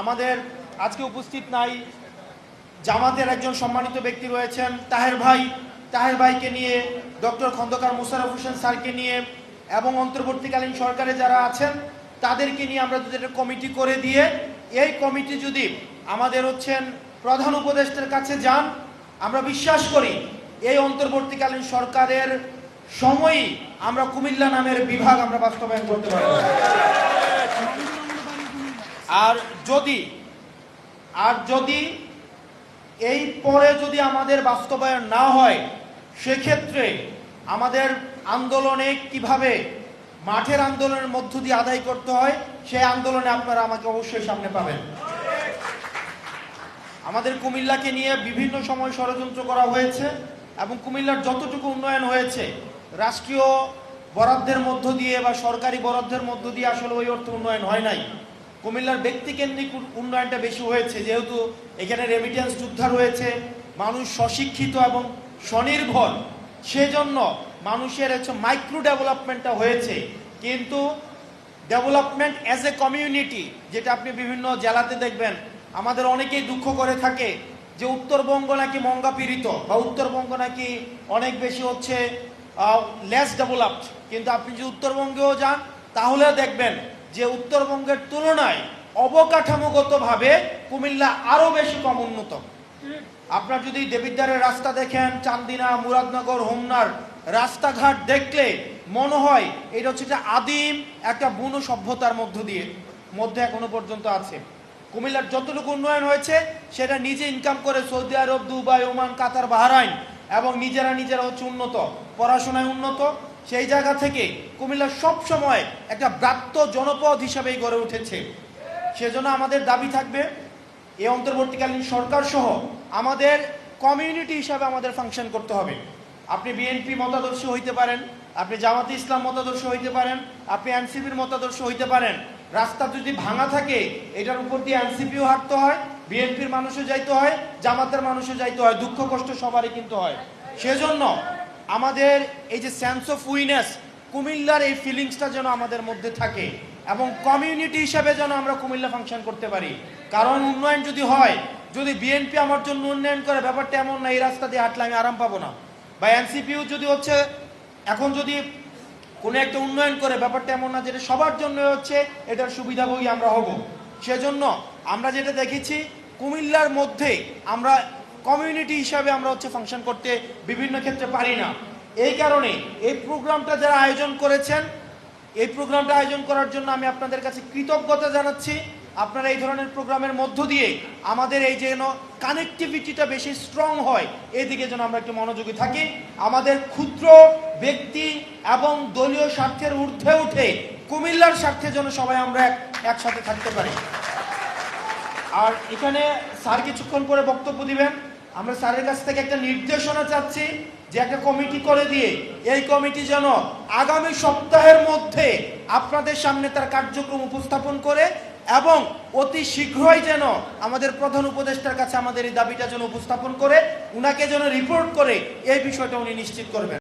আমাদের আজকে উপস্থিত নাই। জামাতের একজন সম্মানিত ব্যক্তি রয়েছেন, তাহের ভাই। তাহের ভাইকে নিয়ে ডক্টর খন্দকার মুশারফ হোসেন স্যারকে নিয়ে এবং অন্তর্বর্তীকালীন সরকারে যারা আছেন, তাদেরকে নিয়ে আমরা যদি একটা কমিটি করে দিয়ে, এই কমিটি যদি আমাদের হচ্ছেন প্রধান উপদেষ্টার কাছে যান, আমরা বিশ্বাস করি এই অন্তর্বর্তীকালীন সরকারের সময়ই আমরা কুমিল্লা নামের বিভাগ আমরা বাস্তবায়ন করতে পারব আর যদি, আর যদি এই পরে যদি আমাদের বাস্তবায়ন না হয়, সেক্ষেত্রে আমাদের আন্দোলনে কীভাবে মাঠের আন্দোলনের মধ্য দিয়ে আদায় করতে হয়, সেই আন্দোলনে আপনারা আমাকে অবশ্যই সামনে পাবেন। আমাদের কুমিল্লাকে নিয়ে বিভিন্ন সময় ষড়যন্ত্র করা হয়েছে এবং কুমিল্লার যতটুকু উন্নয়ন হয়েছে, রাষ্ট্রীয় বরাদ্দের মধ্য দিয়ে বা সরকারি বরাদ্দের মধ্য দিয়ে আসলে ওই অর্থ উন্নয়ন হয় নাই। কুমিল্লার ব্যক্তিকেন্দ্রিক উন- উন্নয়নটা বেশি হয়েছে, যেহেতু এখানে রেমিটেন্স যোদ্ধা রয়েছে, মানুষ স্বশিক্ষিত এবং স্বনির্ভর, সেজন্য মানুষের হচ্ছে মাইক্রো ডেভেলপমেন্টটা হয়েছে। কিন্তু ডেভেলপমেন্ট অ্যাজ এ কমিউনিটি যেটা আপনি বিভিন্ন জেলাতে দেখবেন, আমাদের অনেকেই দুঃখ করে থাকে যে উত্তরবঙ্গ নাকি মঙ্গা পীড়িত বা উত্তরবঙ্গ নাকি অনেক বেশি হচ্ছে লেস ডেভেলপড কিন্তু আপনি যদি উত্তরবঙ্গেও যান তাহলেও দেখবেন যে উত্তরবঙ্গের তুলনায় অবকাঠামোগতভাবে কুমিল্লা আরও বেশি কম উন্নত। আপনার যদি দেবিদ্বারের রাস্তা দেখেন, চান্দিনা, মুরাদনগর, হোমনার রাস্তাঘাট দেখলে মনে হয় এটা হচ্ছে একটা আদিম একটা বুনো সভ্যতার মধ্য দিয়ে, মধ্যে এখনও পর্যন্ত আছে। কুমিল্লার যতটুকু উন্নয়ন হয়েছে, সেটা নিজে ইনকাম করে Saudi Arab, Dubai, Oman, Qatar, Bahrain এবং নিজেরা নিজেরা হচ্ছে উন্নত, পড়াশোনায় উন্নত সেই জায়গা থেকে কুমিল্লা সবসময় একটা ব্রাত্য জনপদ হিসাবেই গড়ে উঠেছে। সেজন্য আমাদের দাবি থাকবে এই অন্তর্বর্তীকালীন সরকার সহ আমাদের কমিউনিটি হিসাবে আমাদের ফাংশন করতে হবে। আপনি বিএনপি মতাদর্শ হইতে পারেন, আপনি জামাতে ইসলাম মতাদর্শ হইতে পারেন, আপনি এনসিপির মতাদর্শ হইতে পারেন। রাস্তা যদি ভাঙা থাকে, এটার উপর দিয়ে এনসিপিও হাঁটতে হয় বিএনপির মানুষও যাইতে হয়, জামাতের মানুষও যাইতে হয়, দুঃখ কষ্ট সবারই কিন্তু হয়। সেজন্য আমাদের এই যে সেন্স অফ উইনেস কুমিল্লার এই ফিলিংসটা যেন আমাদের মধ্যে থাকে এবং কমিউনিটি হিসাবে যেন আমরা কুমিল্লা ফাংশন করতে পারি। কারণ উন্নয়ন যদি হয়, যদি বিএনপি আমার জন্য উন্নয়ন করে, ব্যাপারটা এমন না, এই রাস্তা দিয়ে হাঁটলে আমি আরাম পাবো না। বা এনসিপিও যদি হচ্ছে, এখন যদি কোনো একটা উন্নয়ন করে, ব্যাপারটা এমন না যেটা সবার জন্য হচ্ছে, এটার সুবিধাভোগী আমরা হব। সেজন্য আমরা যেটা দেখেছি, কুমিল্লার মধ্যে আমরা কমিউনিটি হিসাবে আমরা হচ্ছে ফাংশন করতে বিভিন্ন ক্ষেত্রে পারি না। এই কারণে এই প্রোগ্রামটা যারা আয়োজন করেছেন, এই প্রোগ্রামটা আয়োজন করার জন্য আমি আপনাদের কাছে কৃতজ্ঞতা জানাচ্ছি। আপনারা এই ধরনের প্রোগ্রামের মধ্য দিয়ে আমাদের এই যেন কানেক্টিভিটিটা বেশি স্ট্রং হয়, এদিকে যেন আমরা একটু মনোযোগী থাকি। আমাদের ক্ষুদ্র ব্যক্তি এবং দলীয় স্বার্থের ঊর্ধ্বে উঠে কুমিল্লার স্বার্থে যেন সবাই আমরা এক- একসাথে থাকতে পারি। আর এখানে স্যার কিছুক্ষণ পরে বক্তব্য দিবেন। আমরা স্যারের কাছ থেকে একটা নির্দেশনা চাচ্ছি যে একটা কমিটি করে দিয়ে এই কমিটি যেন আগামী সপ্তাহের মধ্যে আপনাদের সামনে তার কার্যক্রম উপস্থাপন করে এবং অতি শীঘ্রই যেন আমাদের প্রধান উপদেষ্টার কাছে আমাদের এই দাবিটা যেন উপস্থাপন করে, উনাকে যেন রিপোর্ট করে, এই বিষয়টা উনি নিশ্চিত করবেন।